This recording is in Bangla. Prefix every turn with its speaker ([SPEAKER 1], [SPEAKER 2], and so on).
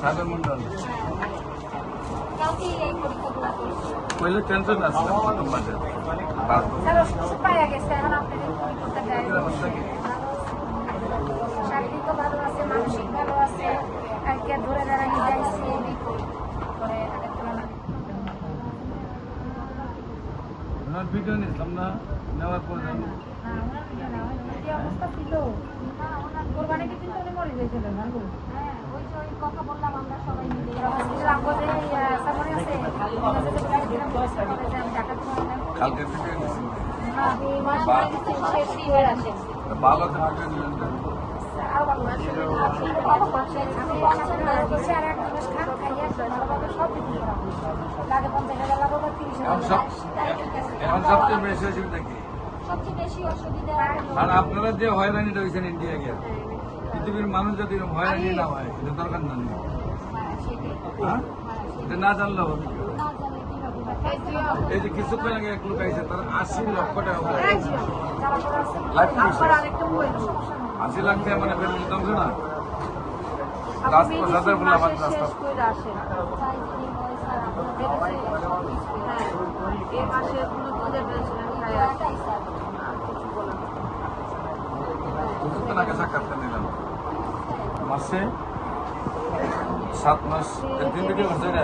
[SPEAKER 1] সাগর মন্ডল।
[SPEAKER 2] করছি
[SPEAKER 1] পहिले টেনশন আসছিল প্রথম মাসে বাস
[SPEAKER 2] স্যার ওষুধ পাইয়া গেছে এখন আপনাদের পরীক্ষাটা দেয়
[SPEAKER 1] অবস্থা কি
[SPEAKER 2] শারীরিকও ভালো আছে মানসিক ভালো আছে আর কি আর ধরে দাঁড়ানি যাইছি করে আগের তুলনায়
[SPEAKER 1] ওনার ভিডিও নিয়েছিলাম না নেওয়ার পর
[SPEAKER 2] না, ওনার ভিডিও না, ওনার কি অবস্থা ছিল? না, ওনার কোরবানিতে কিন্তু উনি মরে গেছিলেন, না গো? হ্যাঁ, ওই যে ওই কথা বললাম আমরা সবাই মিলে। হসপিটাল আমগো যে, আহ, সামনে আছে, ওনাদের যে
[SPEAKER 1] কালকে ভিডিও নিয়েছি
[SPEAKER 2] না, হয়ে free হয়ে আসে।
[SPEAKER 1] ভালো
[SPEAKER 2] সব
[SPEAKER 1] এখন সবচেয়ে বেশি অসুবিধা কি? আর আপনারা যে হয়রানিটা হয়েছেন ইন্ডিয়া গিয়ে পৃথিবীর মানুষ যদি হয়রানি না হয় এটা দরকার না নেই। হ্যাঁ এটা না জানলে হবে এই যে কিছুক্ষণ আগে এক লোক আইসে তার আশি লক্ষ টাকা। আশি লাখ টাকা মানে দিতাম না? আমার রাস্তা কিছুক্ষণ আগে সাক্ষাৎকার নিলাম। মাসে সাত মাস এর ভিডিও করছে না